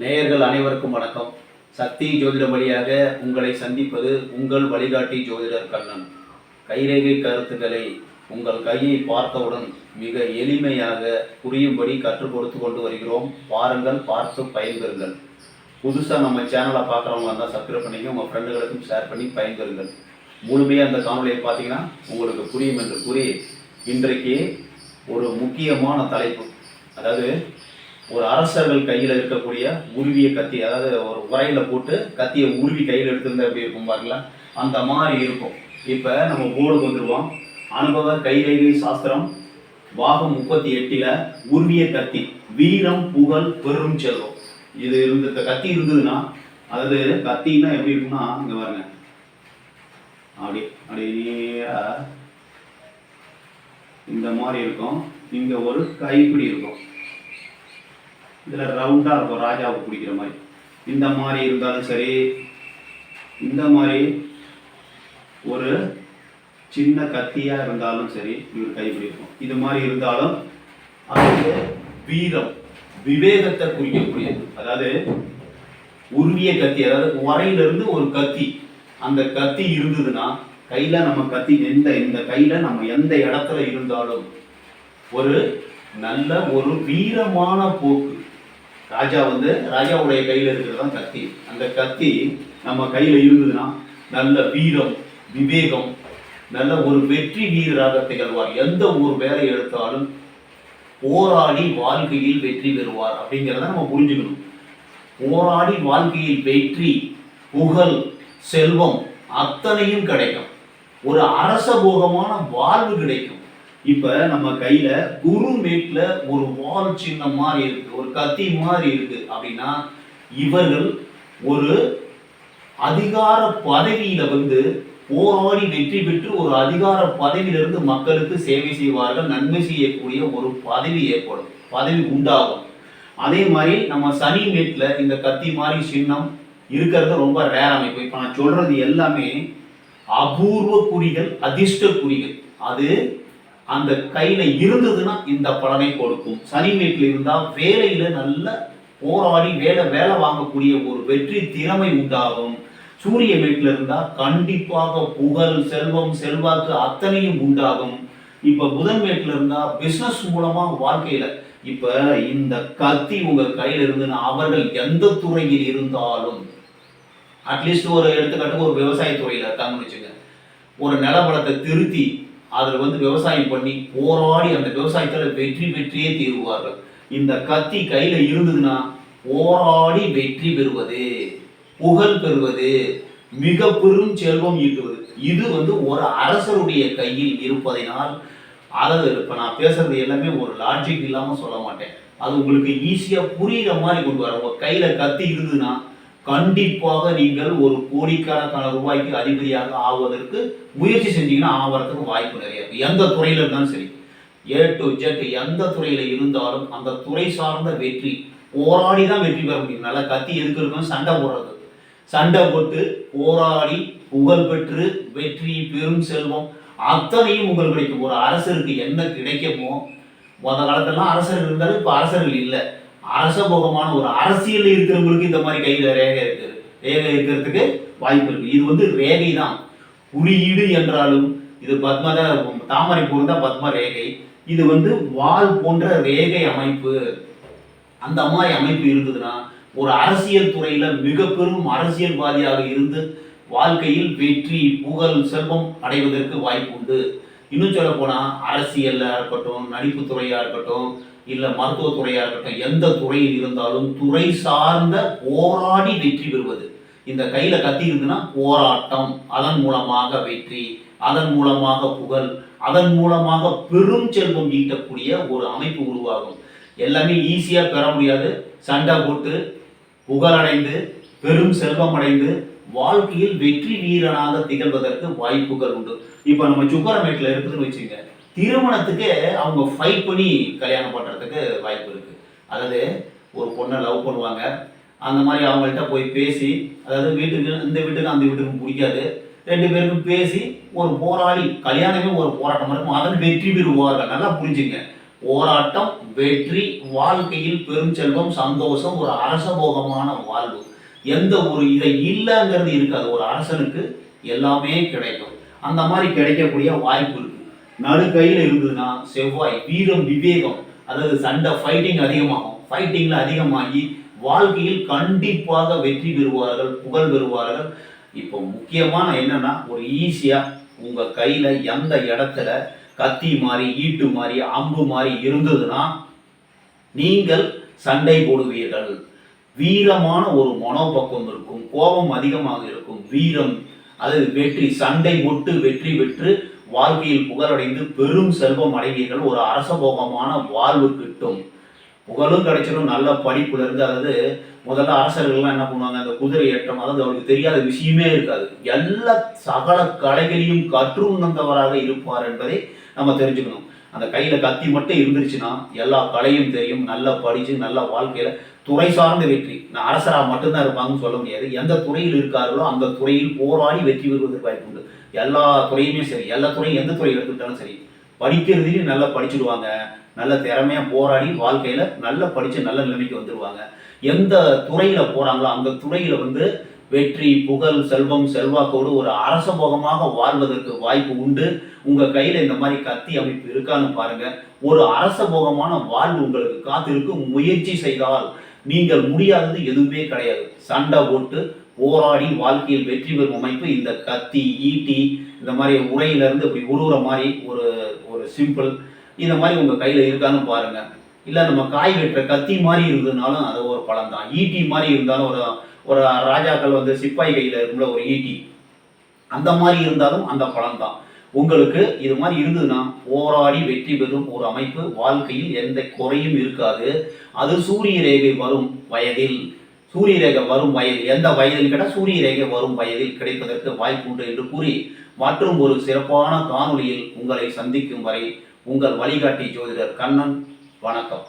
நேயர்கள் அனைவருக்கும் வணக்கம். சக்தி ஜோதிடம் வழியாக உங்களை சந்திப்பது உங்கள் வழிகாட்டி ஜோதிடர் கண்ணன். கைரேகை கருத்துக்களை உங்கள் கையை பார்த்தவுடன் மிக எளிமையாக புரியும்படி கற்றுக் கொடுத்து கொண்டு வருகிறோம். பாருங்கள் பார்த்து பயன்பெறுங்கள். புதுசாக நம்ம சேனலை பார்க்குறவங்க இருந்தால் சப்ஸ்கிரைப் பண்ணிங்க உங்கள் ஃப்ரெண்டுகளுக்கும் ஷேர் பண்ணி பயன்பெறுங்கள். முழுமையாக அந்த காணொலியை பார்த்தீங்கன்னா உங்களுக்கு புரியும் என்று கூறி இன்றைக்கு ஒரு முக்கியமான தலைப்பு. அதாவது ஒரு அரசர்கள் கையில் இருக்கக்கூடிய உருவிய கத்தி அதாவது ஒரு உரையில் போட்டு கத்தியை உருவி கையில் எடுத்திருந்தா எப்படி இருக்கும் பாருங்களா அந்த மாதிரி இருக்கும். இப்போ நம்ம போர்டுக்கு வந்துடுவோம் அனுபவ கைரேகை சாஸ்திரம் பாகம் முப்பத்தி எட்டில் உருவிய கத்தி வீரம் புகழ் பெரும் செல்வம். இது இருந்த கத்தி இருந்ததுன்னா அதாவது கத்தின்னா எப்படி இருக்கும்னா இங்கே பாருங்க. அப்படி அப்படியே இந்த மாதிரி இருக்கும். இங்கே ஒரு கைப்பிடி இருக்கும். இதில் ரவுண்டாக இருக்கும். ராஜாவுக்கு பிடிக்கிற மாதிரி. இந்த மாதிரி இருந்தாலும் சரி இந்த மாதிரி ஒரு சின்ன கத்தியாக இருந்தாலும் சரி இவர் கைப்பிடி இது மாதிரி இருந்தாலும் அது வீரம் விவேகத்தை குறிக்கக்கூடியது. அதாவது உருவிய கத்தி அதாவது உரையிலிருந்து ஒரு கத்தி. அந்த கத்தி இருந்ததுன்னா கையில் நம்ம கத்தி எந்த இந்த கையில் நம்ம எந்த இடத்துல இருந்தாலும் ஒரு நல்ல ஒரு வீரமான போக்கு. ராஜா வந்து ராஜாவுடைய கையில் இருக்கிறது தான் கத்தி. அந்த கத்தி நம்ம கையில் இருந்ததுன்னா நல்ல வீரம் விவேகம் நல்ல ஒரு வெற்றி வீரராக திகழ்வார். எந்த ஒரு வேலை எடுத்தாலும் போராடி வாழ்க்கையில் வெற்றி பெறுவார் அப்படிங்கிறத நம்ம புரிஞ்சுக்கணும். போராடி வாழ்க்கையில் வெற்றி புகழ் செல்வம் அத்தனையும் கிடைக்கும். ஒரு அரசபோகமான வாழ்வு கிடைக்கும். இப்ப நம்ம கையில குரு மேட்ல ஒரு வால் சின்னம் மாதிரி இருக்கு ஒரு கத்தி மாதிரி இருக்கு அப்படின்னா இவர்கள் ஒரு அதிகார பதவியில வந்து போராடி வெற்றி பெற்று ஒரு அதிகார பதவியிலிருந்து மக்களுக்கு சேவை செய்வார்கள் நன்மை செய்யக்கூடிய ஒரு பதவி ஏற்படும் பதவி உண்டாகும். அதே மாதிரி நம்ம சனி மேட்ல இந்த கத்தி மாதிரி சின்னம் இருக்கிறது ரொம்ப ரேர் அமைப்பு. இப்போ நான் சொல்றது எல்லாமே அபூர்வ குறிகள் அதிர்ஷ்ட குறிகள். அது அந்த கையில இருந்ததுன்னா இந்த பலனை கொடுக்கும். சனி வீட்டில் இருந்தால் வேலையில நல்ல போராடி வேலை வேலை வாங்கக்கூடிய ஒரு வெற்றி திறமை உண்டாகும். சூரிய வீட்டில் இருந்தா கண்டிப்பாக புகழ் செல்வம் செல்வாக்கு அத்தனையும் உண்டாகும். இப்ப புதன் வீட்டில் இருந்தா பிசினஸ் மூலமா வாழ்க்கையில இப்ப இந்த கத்தி உங்க கையில இருந்துன்னா அவர்கள் எந்த துறையில் இருந்தாலும் அட்லீஸ்ட் ஒரு எடுத்துக்காட்டுக்கு ஒரு விவசாய துறையில இருக்காங்கன்னு வச்சுங்க ஒரு நிலவளத்தை திருத்தி அதில் வந்து விவசாயம் பண்ணி போராடி அந்த விவசாயத்தில் வெற்றி பெற்றியே தீருவார்கள். இந்த கத்தி கையில் இருந்ததுன்னா போராடி வெற்றி பெறுவது புகழ் பெறுவது மிக பெரும் செல்வம் ஈட்டுவது. இது வந்து ஒரு அரசருடைய கையில் இருப்பதனால் அதாவது இப்போ நான் பேசுறது எல்லாமே ஒரு லாஜிக் இல்லாமல் சொல்ல மாட்டேன். அது உங்களுக்கு ஈஸியாக புரியுற மாதிரி கொண்டு வர. உங்கள் கையில் கத்தி இருந்ததுன்னா கண்டிப்பாக நீங்கள் ஒரு கோடிக்கணக்கான ரூபாய்க்கு அதிபதியாக ஆவதற்கு முயற்சி செஞ்சீங்கன்னா ஆவறதுக்கு வாய்ப்பு நிறைய இருக்கு. எந்த துறையில இருந்தாலும் சரி. ஏ டு ஜெட் எந்த துறையில இருந்தாலும் அந்த துறை சார்ந்த வெற்றி போராடி தான் வெற்றி பெற முடியும். நல்லா கத்தி எதுக்கு சண்டை போடுறது. சண்டை போட்டு போராடி புகழ் பெற்று வெற்றி பெரும் செல்வம் அத்தனையும் உங்களுக்கு கிடைக்கும். ஒரு அரசருக்கு என்ன கிடைக்குமோ அந்த காலத்துலலாம் அரசர்கள் இருந்தாலும் இப்போ அரசர்கள் இல்லை. அரசபோகமான ஒரு அரசியல் இருக்கிறவங்களுக்கு இந்த மாதிரி கையில் ரேகை இருக்குது. ரேகை இருக்கிறதுக்கு வாய்ப்பு இருக்கு. இது வந்து ரேகை தான் குறியீடு என்றாலும் இது பத்மத தாமரை பூர்ந்தா பத்ம ரேகை. இது வந்து வால் போன்ற ரேகை அமைப்பு. அந்த மாதிரி அமைப்பு இருந்ததுன்னா ஒரு அரசியல் துறையில மிக பெரும் அரசியல்வாதியாக இருந்து வாழ்க்கையில் வெற்றி புகழ் செல்வம் அடைவதற்கு வாய்ப்பு உண்டு. இன்னும் சொல்ல போனா அரசியல்ல இருக்கட்டும் நடிப்பு துறையா இருக்கட்டும் இல்லை மருத்துவத்துறையாக இருக்கட்டும் எந்த துறையில் இருந்தாலும் துறை சார்ந்த போராடி வெற்றி பெறுவது. இந்த கையில் கத்தி இருந்துன்னா போராட்டம் அதன் மூலமாக வெற்றி அதன் மூலமாக புகழ் அதன் மூலமாக பெரும் செல்வம் ஈட்டக்கூடிய ஒரு அமைப்பு உருவாகும். எல்லாமே ஈஸியாக பெற முடியாது. சண்டை போட்டு புகழடைந்து பெரும் செல்வம் அடைந்து வாழ்க்கையில் வெற்றி வீரனாக திகழ்வதற்கு வாய்ப்புகள் உண்டு. இப்போ நம்ம சுக்கரமேட்டில் இருக்குதுன்னு வச்சுங்க திருமணத்துக்கு அவங்க ஃபைட் பண்ணி கல்யாணம் பண்ணுறதுக்கு வாய்ப்பு இருக்குது அதாவது ஒரு பொண்ணை லவ் பண்ணுவாங்க. அந்த மாதிரி அவங்கள்ட்ட போய் பேசி அதாவது வீட்டுக்கு இந்த வீட்டுக்கு அந்த வீட்டுக்கும் பிடிக்காது. ரெண்டு பேருக்கும் பேசி ஒரு போராடி கல்யாணமே ஒரு போராட்டம் இருக்கும். அதன் வெற்றி பெறுவார்கள். நல்லா புரிஞ்சுங்க. போராட்டம் வெற்றி வாழ்க்கையில் பெரும் செல்வம் சந்தோஷம் ஒரு அரசபோகமான வாழ்வு. எந்த ஒரு இதை இல்லைங்கிறது இருக்காது. ஒரு அரசனுக்கு எல்லாமே கிடைக்கும். அந்த மாதிரி கிடைக்கக்கூடிய வாய்ப்பு நடு கையில் இருந்ததுன்னா செவ்வாய் வீரம் விவேகம் அதாவது சண்டை ஃபைட்டிங் அதிகமாகும். ஃபைட்டிங்கில் அதிகமாகி வாழ்க்கையில் கண்டிப்பாக வெற்றி பெறுவார்கள் புகழ் பெறுவார்கள். இப்போ முக்கியமான என்னன்னா ஒரு ஈஸியாக உங்கள் கையில் எந்த இடத்துல கத்தி மாதிரி ஈட்டு மாதிரி அம்பு மாதிரி இருந்ததுன்னா நீங்கள் சண்டை போடுவீர்கள். வீரமான ஒரு மனோபக்கம் இருக்கும் கோபம் அதிகமாக இருக்கும். வீரம் அது வெற்றி சண்டை போட்டு வெற்றி பெற்று வாழ்க்கையில் புகழடைந்து பெரும் செல்வம் அடைவீர்கள். ஒரு அரசபோகமான வாழ்வு கிட்டும். புகழும் கிடைச்சிடும் நல்ல படிப்புல இருந்து அதாவது முதல்ல அரசர்கள்லாம் என்ன பண்ணுவாங்க அந்த குதிரை ஏற்றம் அதாவது அவருக்கு தெரியாத விஷயமே இருக்காது. எல்லா சகல கலைகளையும் கற்றுணர்ந்தவராக இருப்பார் என்பதை நம்ம தெரிஞ்சுக்கணும். அந்த கையில் கத்தி மட்டும் இருந்துருச்சுன்னா எல்லா கலையும் தெரியும். நல்லா படித்து நல்லா வாழ்க்கையில் துறை சார்ந்த வெற்றி. நான் அரசராக மட்டும்தான் இருப்பாங்கன்னு சொல்ல முடியாது. எந்த துறையில் இருக்கார்களோ அந்த துறையில் போராடி வெற்றி பெறுவதற்கு வாய்ப்பு உண்டு. எல்லா துறையுமே சரி. எல்லா துறையும் எந்த துறையில் எடுத்துக்கிட்டாலும் சரி. படிக்கிறதுலையும் நல்லா படிச்சிடுவாங்க. நல்ல திறமையாக போராடி வாழ்க்கையில் நல்லா படித்து நல்ல நிலைமைக்கு வந்துடுவாங்க எந்த துறையில் போகிறாங்களோ அந்த துறையில் வந்து வெற்றி புகழ் செல்வம் செல்வாக்கோடு ஒரு அரசபோகமாக வாழ்வதற்கு வாய்ப்பு உண்டு. உங்க கையில இந்த மாதிரி கத்தி அமைப்பு இருக்கான்னு பாருங்க. ஒரு அரசபோகமான வாழ்வு உங்களுக்கு காத்திருக்கு. முயற்சி செய்தால் நீங்கள் முடியாதது எதுவுமே கிடையாது. சண்டை போட்டு போராடி வாழ்க்கையில் வெற்றி பெறும் அமைப்பு இந்த கத்தி ஈட்டி இந்த மாதிரி உரையிலிருந்து இப்படி உருவுற மாதிரி ஒரு ஒரு சிம்பிள் இந்த மாதிரி உங்க கையில இருக்கான்னு பாருங்க. இல்லை நம்ம காய் வெட்டுற கத்தி மாதிரி இருந்ததுனாலும் அது ஒரு பழம் தான். ஈட்டி மாதிரி இருந்தாலும் ஒரு ஒரு ராஜாக்கள் வந்து சிப்பாய் கையில் இருக்கும்ல ஒரு ஈட்டி. அந்த மாதிரி இருந்தாலும் அந்த பழம் தான். உங்களுக்கு இது மாதிரி இருந்ததுன்னா போராடி வெற்றி பெறும் ஒரு அமைப்பு வாழ்க்கையில் எந்த குறையும் இருக்காது. அது சூரிய ரேகை வரும் வயதில். சூரிய ரேகை வரும் வயதில். எந்த வயதில் கேட்டால் சூரிய ரேகை வரும் வயதில் கிடைப்பதற்கு வாய்ப்பு உண்டு என்று கூறி மற்றும் ஒரு சிறப்பான காணொளியில் உங்களை சந்திக்கும் வரை உங்கள் வழிகாட்டி ஜோதிடர் கண்ணன் வணக்கம்.